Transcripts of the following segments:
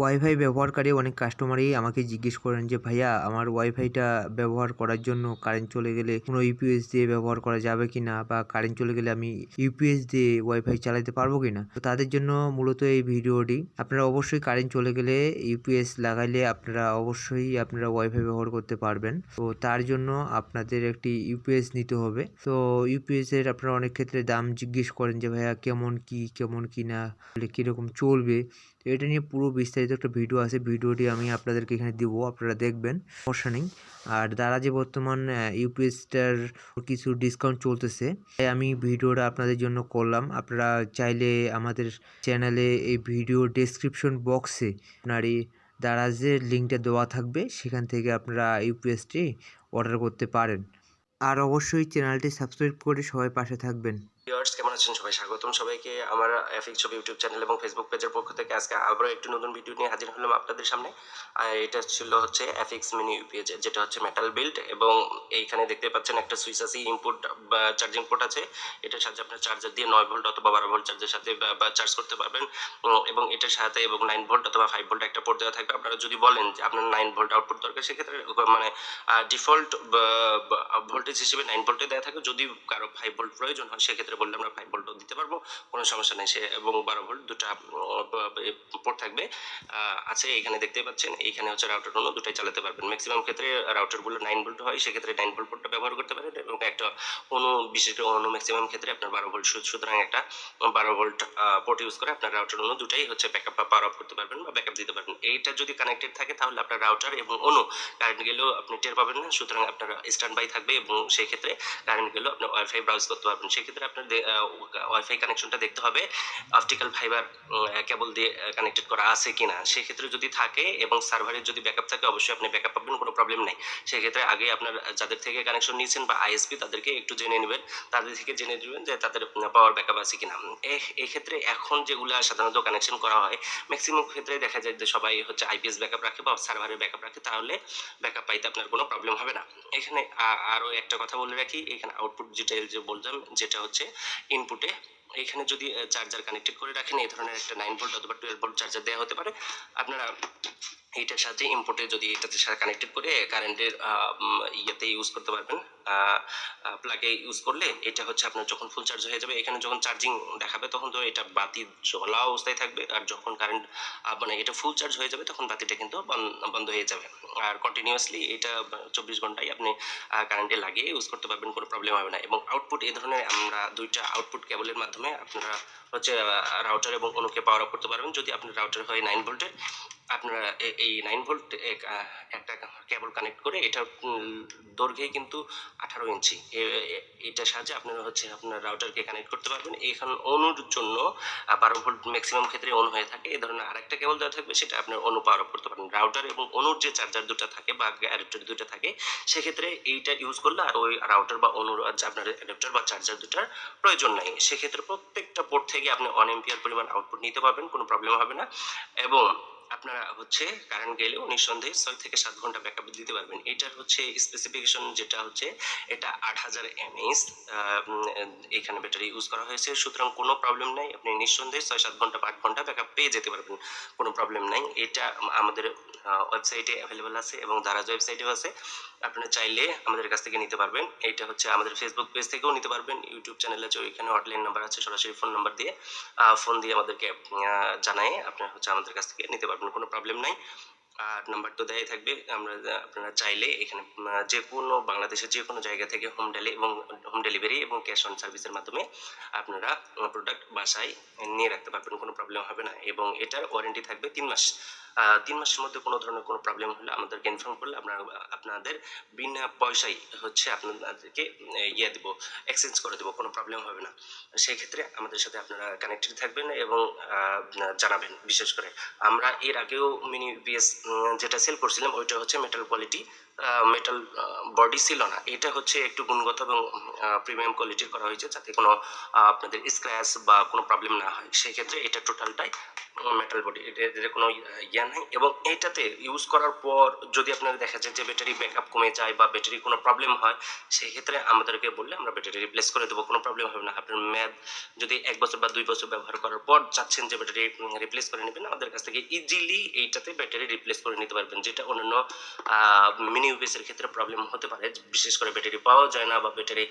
Wifi ব্যবহারকারী অনেক কাস্টমারই আমাকে জিজ্ঞেস করেন যে, ভাইয়া, আমার ওয়াইফাইটা ব্যবহার করার জন্য কারেন্ট চলে গেলে কোনো ইউপিএস দিয়ে ব্যবহার করা যাবে কি না বা কারেন্ট চলে গেলে আমি ইউপিএস দিয়ে ওয়াইফাই চালাতে পারব কি না তো তাদের জন্য মূলত এই ভিডিওটি। আপনারা অবশ্যই কারেন্ট চলে গেলে ইউপিএস লাগাইলে আপনারা অবশ্যই আপনারা ওয়াইফাই ব্যবহার করতে পারবেন। তো তার জন্য আপনাদের একটি ইউপিএস নিতে হবে। তো ইউপিএস এর আপনারা অনেক ক্ষেত্রে দাম জিজ্ঞেস করেন যে, ভাইয়া, কেমন কি কেমন কি না কীরকম চলবে? তো এটা নিয়ে পুরো বিস্তারিত একটা ভিডিও আছে। ভিডিওটি আমি আপনাদেরকে এখানে দিব, আপনারা দেখবেন, সমস্যা নেই। আর দ্বারা যে বর্তমান ইউপিএসটার কিছু ডিসকাউন্ট চলতেছে, তাই আমি ভিডিওটা আপনাদের জন্য করলাম। আপনারা চাইলে আমাদের চ্যানেলে এই ভিডিও ডেসক্রিপশন বক্সে আপনার এই দারাজের লিঙ্কটা দেওয়া থাকবে। সেখান থেকে আপনারা ইউপিএসটি অর্ডার করতে পারেন। আর অবশ্যই চ্যানেলটি সাবস্ক্রাইব করে সবাই পাশে থাকবেন। ভিউয়ার্স কেমন আছেন সবাই? স্বাগতম সবাইকে আমার এফিক ছবি ইউটিউব চ্যানেল এবং ফেসবুক পেজের পক্ষ থেকে। আজকে আবারও একটি নতুন ভিডিও নিয়ে হাজির হলাম আপনাদের সামনে। আর এটা ছিল হচ্ছে এফিক্স মিনি ইউপিএজ যেটা হচ্ছে মেটাল বিল্ড এবং এইখানে দেখতে পাচ্ছেন একটা সুইচ আছে ইনপুট চার্জিং পোর্ট আছে। এটার সাথে আপনার চার্জার দিয়ে নয় ভোল্ট অথবা বারো ভোল্ট চার্জের সাথে চার্জ করতে পারবেন। এবং এটার সাথে এবং নাইন ভোল্ট অথবা ফাইভ ভোল্ট একটা পোর্ট দেওয়া থাকবে। আপনারা যদি বলেন যে আপনার নাইন ভোল্ট আউটপুট দরকার, সেক্ষেত্রে মানে ডিফল্ট ভোল্টেজ হিসেবে নাইন ভোল্টে দেওয়া থাকে যদি কারও ফাইভ ভোল্ট প্রয়োজন হয়, সেক্ষেত্রে বললে আমরা ফাইভ ভোল্টও দিতে পারব, কোনো সমস্যা নেই। সে এবং বারো ভোল্ট দুটা পোর্ট থাকবে। আছে, এখানে দেখতে পাচ্ছেন এইখানে হচ্ছে রাউটার অন্য দুটাই চালাতে পারবেন। ম্যাক্সিমাম ক্ষেত্রে রাউটারগুলো নাইন ভোল্ট হয়, সেক্ষেত্রে নাইন ভোল্ট পোর্টটা ব্যবহার করতে পারেন এবং একটা অনু বিশেষ করে অনু ম্যাক্সিমাম ক্ষেত্রে আপনার বারো ভোল্ট সুতরাং একটা বারো ভোল্ট পোর্ট ইউজ করে আপনার রাউটার অনু দুটাই হচ্ছে ব্যাকআপ বা পাওয়ার অফ করতে পারবেন বা ব্যাকআপ দিতে পারবেন। এইটা যদি কানেক্টেড থাকে, তাহলে আপনার রাউটার এবং অনু কারেন্ট গেলেও আপনি টের পাবেন না। সুতরাং আপনার স্ট্যান্ড বাই থাকবে এবং সেই ক্ষেত্রে কারেন্ট গেলেও আপনি ওয়াইফাই ব্রাউজ করতে পারবেন। সেক্ষেত্রে আপনার ওয়াইফাই কানেকশনটা দেখতে হবে। অপটিক্যাল ফাইবার কেবল দিয়ে কানেক্টেড করা আছে কিনা। সেক্ষেত্রে যদি থাকে এবং সার্ভারের যদি ব্যাকআপ থাকে, অবশ্যই আপনি ব্যাকআপ পাবেন, কোনো প্রবলেম নেই। সেক্ষেত্রে আগে আপনার যাদের থেকে কানেকশন নিয়েছেন বা আইএসপি তাদেরকে একটু জেনে নেবেন। তাদের থেকে জেনে নেবেন যে তাদের পাওয়ার ব্যাকআপ আছে কিনা। এক্ষেত্রে এখন যেগুলো সাধারণত কানেকশন করা হয় ম্যাক্সিমাম ক্ষেত্রে দেখা যায় যে সবাই হচ্ছে আইপিএস ব্যাকআপ রাখে বা সার্ভারের ব্যাকআপ রাখে, তাহলে ব্যাকআপ পাইতে আপনার কোনো প্রবলেম হবে না। এখানে আরও একটা কথা বলে রাখি। এখানে আউটপুট যেটা যে বললাম, যেটা হচ্ছে ইনপুটে এখানে যদি চার্জার কানেক্টেড করে রাখেন, এই ধরনের একটা নাইন ভোল্ট অথবা টুয়েলভ ভোল্ট চার্জার দেওয়া হতে পারে। আপনারা এইটার সাথে ইনপুটে যদি এটাতে কানেক্টেড করে কারেন্টের ইয়েতে ইউজ করতে পারবেন। প্লাগে ইউজ করলে এটা হচ্ছে আপনার যখন ফুল চার্জ হয়ে যাবে, এখানে যখন চার্জিং দেখাবে তখন তো এটা বাতি জ্বলা অবস্থায় থাকবে আর যখন কারেন্ট মানে এটা ফুল চার্জ হয়ে যাবে তখন বাতিটা কিন্তু বন- বন্ধ হয়ে যাবে। আর কন্টিনিউয়াসলি এটা চব্বিশ ঘন্টায় আপনি কারেন্টে লাগিয়ে ইউজ করতে পারবেন, কোনো প্রবলেম হবে না। এবং আউটপুট এই ধরনের আমরা দুইটা আউটপুট কেবলের মাধ্যমে আপনারা হচ্ছে রাউটার এবং অনুকে পাওয়ার আপ করতে পারবেন। যদি আপনার রাউটার হয় নাইন ভোল্টের আপনারা এই নাইন ভোল্ট একটা কেবল কানেক্ট করে এটা দৈর্ঘ্যে কিন্তু আঠারো ইঞ্চি। এটার সাহায্যে আপনারা হচ্ছে আপনার রাউটারকে কানেক্ট করতে পারবেন। এখানে অনুর জন্য বারো ভোল্ট ম্যাক্সিমাম ক্ষেত্রে অনু হয়ে থাকে। এই ধরনের আরেকটা কেবল দেওয়া থাকবে, সেটা আপনার অনু পাওয়ার করতে পারেন। রাউটার এবং অনুর যে চার্জার দুটো থাকে বা অ্যাডাপ্টার দুটো থাকে, সেক্ষেত্রে এইটা ইউজ করলে আর ওই রাউটার বা অনুর আপনার অ্যাডাপ্টার বা চার্জার দুটার প্রয়োজন নাই। সেক্ষেত্রে প্রত্যেকটা পোর্ট থেকে আপনি অন এম্পিয়ার পরিমাণ আউটপুট নিতে পারবেন, কোনো প্রবলেম হবে না। এবং আপনারা হচ্ছে কারেন্ট গেলেও নিঃসন্দেহে ছয় থেকে সাত ঘণ্টা ব্যাকআপ দিতে পারবেন। এটার হচ্ছে স্পেসিফিকেশন যেটা হচ্ছে, এটা আট হাজার এমএস এখানে ব্যাটারি ইউজ করা হয়েছে। সুতরাং কোনো প্রবলেম নাই, আপনি নিঃসন্দেহে ছয় সাত ঘণ্টা আট ঘণ্টা ব্যাকআপ পেয়ে যেতে পারবেন। কোনো প্রবলেম নাই। এটা আমাদের ওয়েবসাইটে অ্যাভেলেবেল আছে এবং দারাজ ওয়েবসাইটেও আছে। আপনারা চাইলে আমাদের কাছ থেকে নিতে পারবেন। এইটা হচ্ছে আমাদের ফেসবুক পেজ থেকেও নিতে পারবেন। ইউটিউব চ্যানেল আছে, ওইখানে হটলাইন নাম্বার আছে, সরাসরি ফোন নাম্বার দিয়ে ফোন দিয়ে আমাদেরকে জানায় আপনারা হচ্ছে আমাদের কাছ থেকে নিতে পারবেন। কোনো প্রবলেম নাই। আর নাম্বার তো দেয় থাকবে। আমরা, আপনারা চাইলে এখানে যে কোনো বাংলাদেশের যে কোনো জায়গা থেকে হোম ডেলি এবং হোম ডেলিভারি এবং ক্যাশ অন সার্ভিসের মাধ্যমে আপনারা প্রোডাক্ট বাসায় নিয়ে রাখতে পারবেন, কোনো প্রবলেম হবে না। এবং এটার ওয়ারেন্টি থাকবে তিন মাস। তিন মাসের মধ্যে কোনো ধরনের কোনো প্রবলেম হলে আমাদেরকে ইনফর্ম করলে আমরা আপনাদের বিনা পয়সায় হচ্ছে আপনাদেরকে ইয়ে দেবো এক্সচেঞ্জ করে দেবো, কোনো প্রবলেম হবে না। সেই ক্ষেত্রে আমাদের সাথে আপনারা কানেক্টেড থাকবেন এবং জানাবেন, বিশেষ করে। আমরা এর আগেও মিনি বিএস যেটা সেল করছিলাম, ওইটা হচ্ছে মেটাল কোয়ালিটি মেটাল বডি ছিল না। এটা হচ্ছে একটু গুণগত এবং প্রিমিয়াম কোয়ালিটির করা হয়েছে যাতে কোনো আপনাদের স্ক্র্যাচ বা কোনো প্রবলেম না হয়। সেই ক্ষেত্রে এটা টোটালটাই মেটাল বডি এটা কোনো ইয়া নাই। এবং এটাতে ইউজ করার পর যদি আপনার দেখা যায় যে ব্যাটারি ব্যাকআপ কমে যায় বা ব্যাটারি কোনো প্রবলেম হয় সেই ক্ষেত্রে আমাদেরকে বললে আমরা ব্যাটারি রিপ্লেস করে দেবো। কোনো প্রবলেম হবে না। আপনার ম্যাদ যদি এক বছর বা দুই বছর ব্যবহার করার পর চাচ্ছেন যে ব্যাটারি রিপ্লেস করে নেবেন, আমাদের কাছ থেকে ইজিলি এইটাতে ব্যাটারি রিপ্লেস করে নিতে পারবেন। যেটা অন্যান্য মিনি ইউপিএসের ক্ষেত্রে প্রবলেম হতে পারে। বিশেষ করে ব্যাটারি পাওয়া যায় না বা ব্যাটারি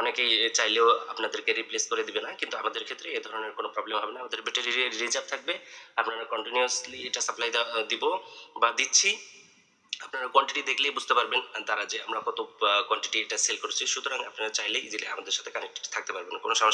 অনেকেই চাইলেও আপনাদেরকে রিপ্লেস করে দিবে না। কিন্তু আমাদের ক্ষেত্রে এ ধরনের কোনো প্রবলেম হবে না। আমাদের ব্যাটারি রিজার্ভ থাকবে। আপনারা কন্টিনিউয়াসলি এটা সাপ্লাই দিব বা দিচ্ছি। আপনারা কোয়ান্টিটি দেখলেই বুঝতে পারবেন তারা যে আমরা কত কোয়ান্টিটি এটা সেল করছি। সুতরাং আপনারা চাইলে ইজিলি আমাদের সাথে কানেক্টেড থাকতে পারবেন। কোনো সমস্যা